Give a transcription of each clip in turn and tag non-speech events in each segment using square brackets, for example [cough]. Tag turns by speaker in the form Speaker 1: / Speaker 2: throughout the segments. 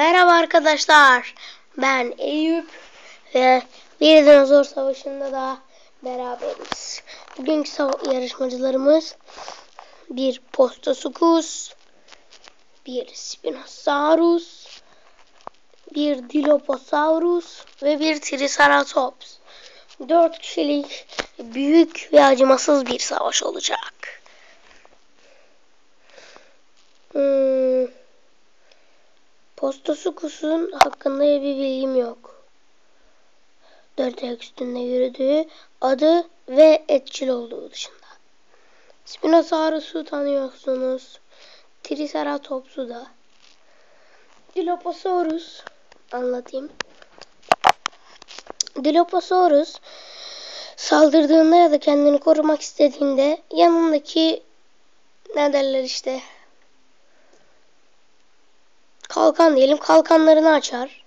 Speaker 1: Merhaba arkadaşlar. Ben Eyüp ve bir dinozor savaşında da beraberiz. Bugünkü yarışmacılarımız bir Postosuchus, bir Spinosaurus, bir Dilophosaurus ve bir Triceratops. Dört kişilik büyük ve acımasız bir savaş olacak. Postosukus'un hakkında bir bilgim yok. Dört ayak üstünde yürüdüğü, adı ve etçil olduğu dışında. Spinosaurus'u tanıyorsunuz. Triceratops'u da. Dilophosaurus anlatayım. Dilophosaurus saldırdığında ya da kendini korumak istediğinde yanındaki ne derler işte kalkan diyelim kalkanlarını açar.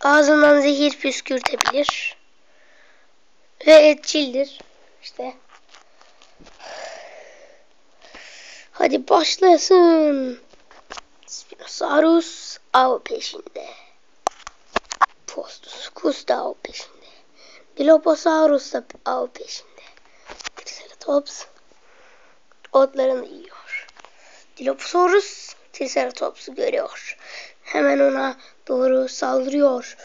Speaker 1: Ağzından zehir püskürtebilir. Ve etçildir. İşte. Hadi başlasın. Spinosaurus av peşinde. Postosuchus da av peşinde. Dilophosaurus da av peşinde. Triceratops otlarını yiyor. Dilophosaurus Triceratops'u görüyor. Hemen ona doğru saldırıyor.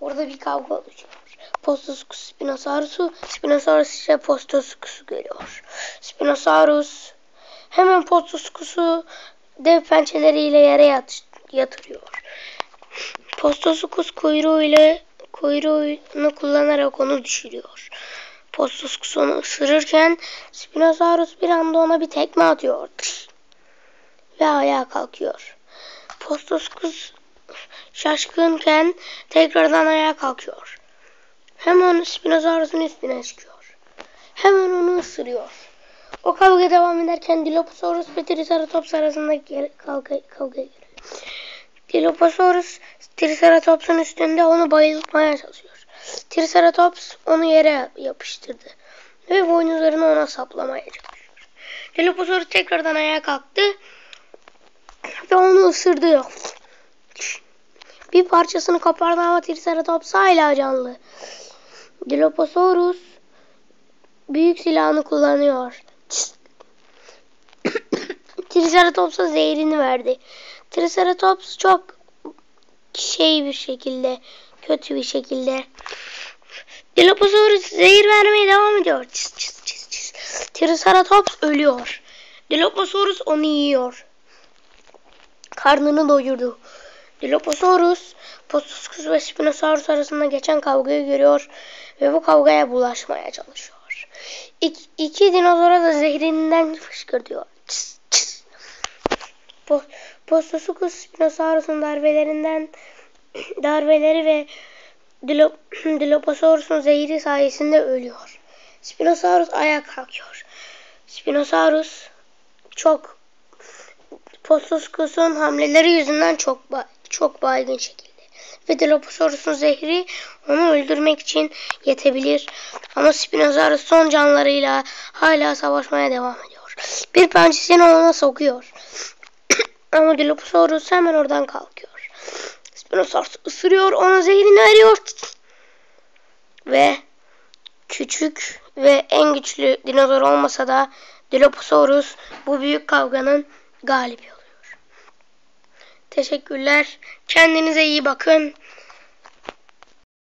Speaker 1: Orada bir kavga oluşuyor. Postosuchus Spinosaurus'u, Spinosaurus ise Postosuchus'u görüyor. Spinosaurus hemen Postosuchus'u dev pençeleriyle yere yat yatırıyor. Postosuchus kuyruğuyla kuyruğunu kullanarak onu düşürüyor. Postosuchus onu ısırırken Spinosaurus bir anda ona bir tekme atıyor. Ve ayağa kalkıyor. Postosuchus şaşkınken tekrardan ayağa kalkıyor. Hemen Spinosaurus'un üstüne çıkıyor. Hemen onu ısırıyor. O kavga devam ederken Dilophosaurus ve Triceratops arasında kavga, kavga geliyor. Dilophosaurus Triceratops'un üstünde onu bayıltmaya çalışıyor. Triceratops onu yere yapıştırdı. Ve boynuzlarını ona saplamaya çalışıyor. Dilophosaurus tekrardan ayağa kalktı. Ve onu ısırdı. Bir parçasını kopardı ama Triceratops hala canlı. Dilophosaurus büyük silahını kullanıyor. [coughs] Triceratops'a zehrini verdi. Triceratops çok şey bir şekilde, kötü bir şekilde Dilophosaurus zehir vermeye devam ediyor. Çıs çıs çıs çıs. Triceratops ölüyor. Dilophosaurus onu yiyor. Karnını doyurdu. Dilophosaurus, Postosuchus ve Spinosaurus arasında geçen kavgayı görüyor ve bu kavgaya bulaşmaya çalışıyor. İki, iki dinozora da zehrinden fışkırtıyor. Çıs çıs. Postosuchus Spinosaurus'un darbelerinden [laughs] darbeleri ve Dilop [clears throat] Dilophosaurus'un zehri sayesinde ölüyor. Spinosaurus ayağa kalkıyor. Spinosaurus çok Postosuchus'un hamleleri yüzünden çok ba çok baygın şekilde. Ve Dilophosaurus'un zehri onu öldürmek için yetebilir. Ama Spinosaurus son canlarıyla hala savaşmaya devam ediyor. Bir pençesini ona sokuyor. [clears throat] Ama Dilophosaurus hemen oradan kalkıyor. Spinosaurus ısırıyor, ona zehrini veriyor. Ve küçük ve en güçlü dinozor olmasa da Dilophosaurus bu büyük kavganın galibi oluyor. Teşekkürler. Kendinize iyi bakın.